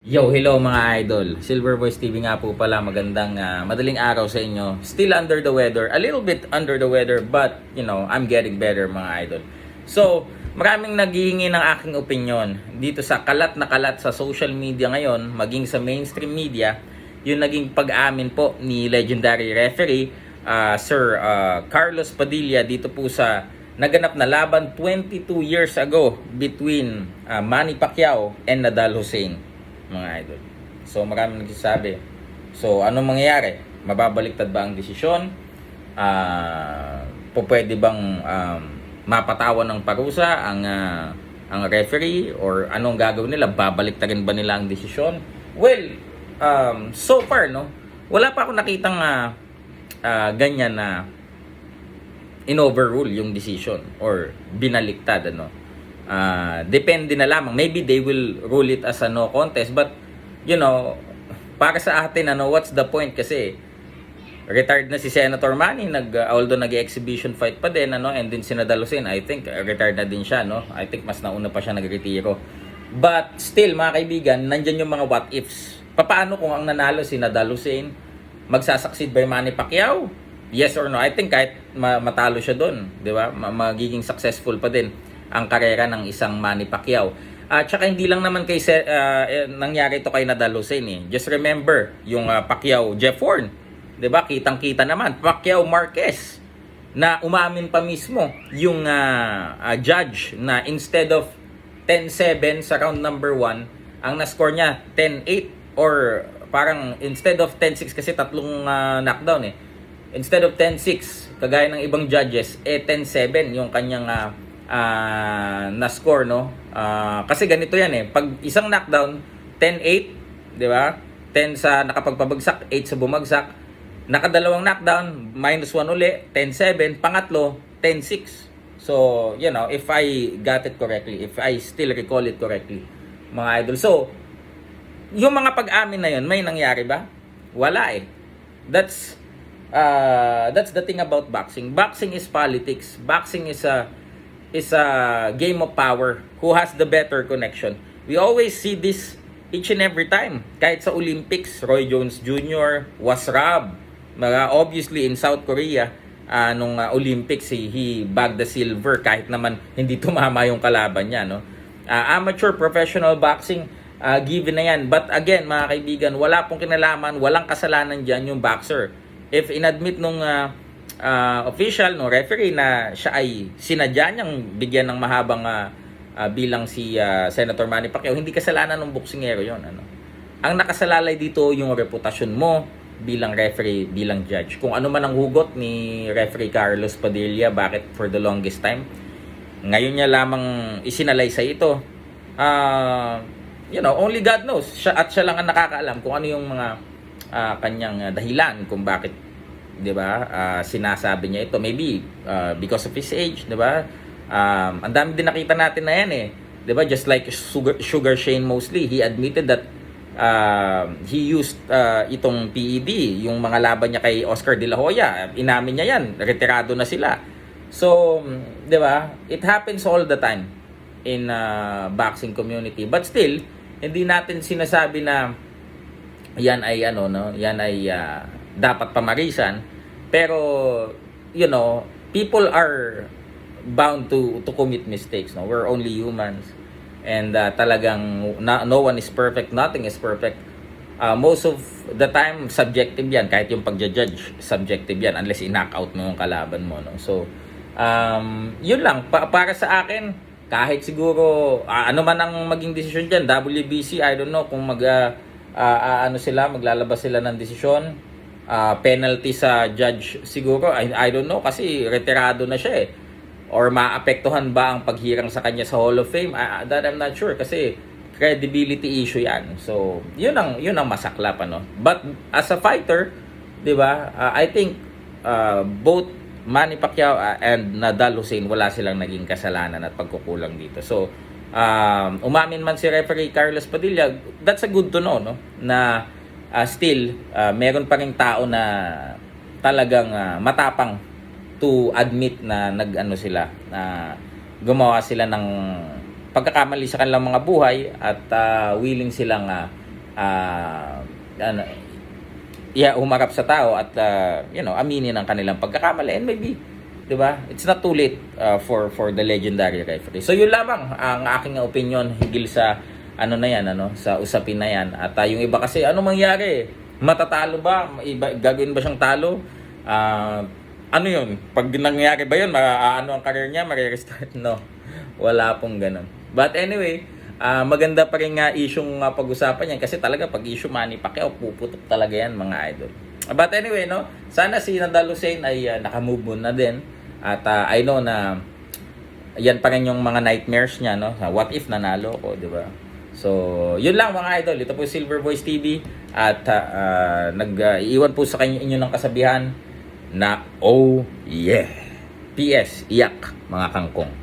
Yo, hello mga idol. Silver Voice TV nga po pala. Magandang ah, madaling araw sa inyo. Still under the weather. A little bit under the weather but, you know, I'm getting better mga idol. So, maraming naghihingi ng aking opinion dito sa kalat na kalat sa social media ngayon, maging sa mainstream media, yung naging pag-amin po ni legendary referee ah, Sir ah, Carlos Padilla dito po sa naganap na laban 22 years ago between ah, Manny Pacquiao and Nadal Hussein mga idol. So maraming nagsasabi. So anong mangyayari? Mababaliktad ba ang desisyon? Ah, po pwede bang um, mapatawan ng parusa ang ah, ang referee or anong gagawin nila? Babaliktarin ba nila ang desisyon? Well, um, so far no, wala pa ako nakitang ah, ah, ganyan na in-overrule yung decision or binaliktad ano. Ah, depende na lamang. Maybe they will rule it as a no contest but you know, para sa atin ano, what's the point? Kasi retired na si Senator Manny nag uh, although nag-exhibition fight pa din ano and then si Nadal Hussein I think uh, retired na din siya no? I think mas nauna pa siya nagretiro. But still mga kaibigan nandiyan yung mga what ifs papaano kung ang nanalo si Nadal Hussein magsasucceed by Manny Pacquiao? Yes or no? I think kahit ma- matalo siya doon di ba? Ma- magiging successful pa din ang karera ng isang Manny Pacquiao at saka hindi lang naman kay uh, nangyari ito kay Nadal Hussein eh. Just remember yung uh, Pacquiao Jeff Horn 'di ba? Kitang-kita naman Pacquiao Marquez na umamin pa mismo yung ah, ah, judge na instead of 10-7 sa round number 1, ang na-score niya 10-8 or parang instead of 10-6 kasi tatlong ah, knockdown eh. Instead of 10-6, kagaya ng ibang judges, eh 10-7 yung kanyang ah, ah, na-score no. Ah, kasi ganito yan eh. Pag isang knockdown, 10-8, 'di ba? 10 sa nakapagpabagsak, 8 sa bumagsak. Nakadalawang knockdown, minus 1 uli, 10-7. Pangatlo, 10-6. So, you know, if I got it correctly, if I still recall it correctly, mga idol. So, yung mga pag-amin na yun, may nangyari ba? Wala eh. That's uh, that's the thing about boxing. Boxing is politics. Boxing is a is a game of power. Who has the better connection? We always see this each and every time. Kahit sa Olympics, Roy Jones Jr., Wasrab, mga obviously in South Korea, ah, nung ah, Olympics, he, he bagged the silver kahit naman hindi tumama yung kalaban niya. No? Ah, amateur professional boxing, ah, given na yan. But again, mga kaibigan, wala pong kinalaman, walang kasalanan dyan yung boxer. If inadmit nung ah, ah, official, no referee na siya ay sinadya niyang bigyan ng mahabang ah, ah, bilang si ah, Senator Manny Pacquiao, hindi kasalanan ng boksingero yon ano. Ang nakasalalay dito yung reputasyon mo bilang referee, bilang judge. Kung ano man ang hugot ni referee Carlos Padilla, bakit for the longest time, ngayon niya lamang isinalay sa ito. Ah, you know, only God knows. Siya, at siya lang ang nakakaalam kung ano yung mga ah, kanyang ah, dahilan kung bakit 'di ba? ah, sinasabi niya ito maybe ah, because of his age, 'di ba? Um, ang dami din nakita natin na yan eh. 'Di ba? Just like Sugar, Sugar Shane mostly, he admitted that um, he used uh, itong PED, yung mga laban niya kay Oscar De La Hoya. Inamin niya yan, retirado na sila. So, 'di ba? It happens all the time in uh, boxing community. But still, hindi natin sinasabi na yan ay ano no, yan ay ah, dapat pamarisan. Pero you know, people are bound to to commit mistakes no. We're only humans. And ah, talagang na, no one is perfect, nothing is perfect. Ah, most of the time subjective yan kahit yung pagja-judge subjective yan unless i-knockout mo yung kalaban mo no. So um, yun lang pa- para sa akin kahit siguro ah, ano man ang maging desisyon diyan WBC I don't know kung mag ah, ah, ah, ano sila maglalabas sila ng desisyon ah, penalty sa judge siguro. I, I don't know kasi retirado na siya eh. Or maapektuhan ba ang paghirang sa kanya sa Hall of Fame? Ah, that I'm not sure kasi credibility issue yan. So yun ang yun ang masaklap ano. But as a fighter 'di ba ah, I think ah, both Manny Pacquiao and Nadal Hussein wala silang naging kasalanan at pagkukulang dito. So um, umamin man si referee Carlos Padilla that's a good to know no? Na ah, still ah, meron pa ring tao na talagang ah, matapang to admit na nag-ano sila na gumawa sila ng pagkakamali sa kanilang mga buhay at ah, willing silang ah, ah, ano, yeah, humarap sa tao at uh, you know, aminin ang kanilang pagkakamali and maybe 'di ba? It's not too late uh, for for the legendary referee. So yun lamang ang aking opinion higil sa ano na yan ano sa usapin na yan. At uh, yung iba kasi ano mangyari? Matatalo ba? Iba, gagawin ba siyang talo? Ah, ano yun? Pag nangyari ba yun ma, ano ang career niya mare-restart? No. Wala pong ganun. But anyway ah, maganda pa rin nga isyong uh, pag-usapan yan kasi talaga pag issue Manny Pacquiao puputok talaga yan mga idol. But anyway no sana si Nadal Hussein ay uh, nakamove on na din. At ah, I know na yan pa rin yung mga nightmares niya no what if nanalo ko di ba So, yun lang mga idol. Ito po Silver Voice TV at uh, nag-iwan po sa kanya inyo ng kasabihan na oh yeah. PS, iyak mga kangkong.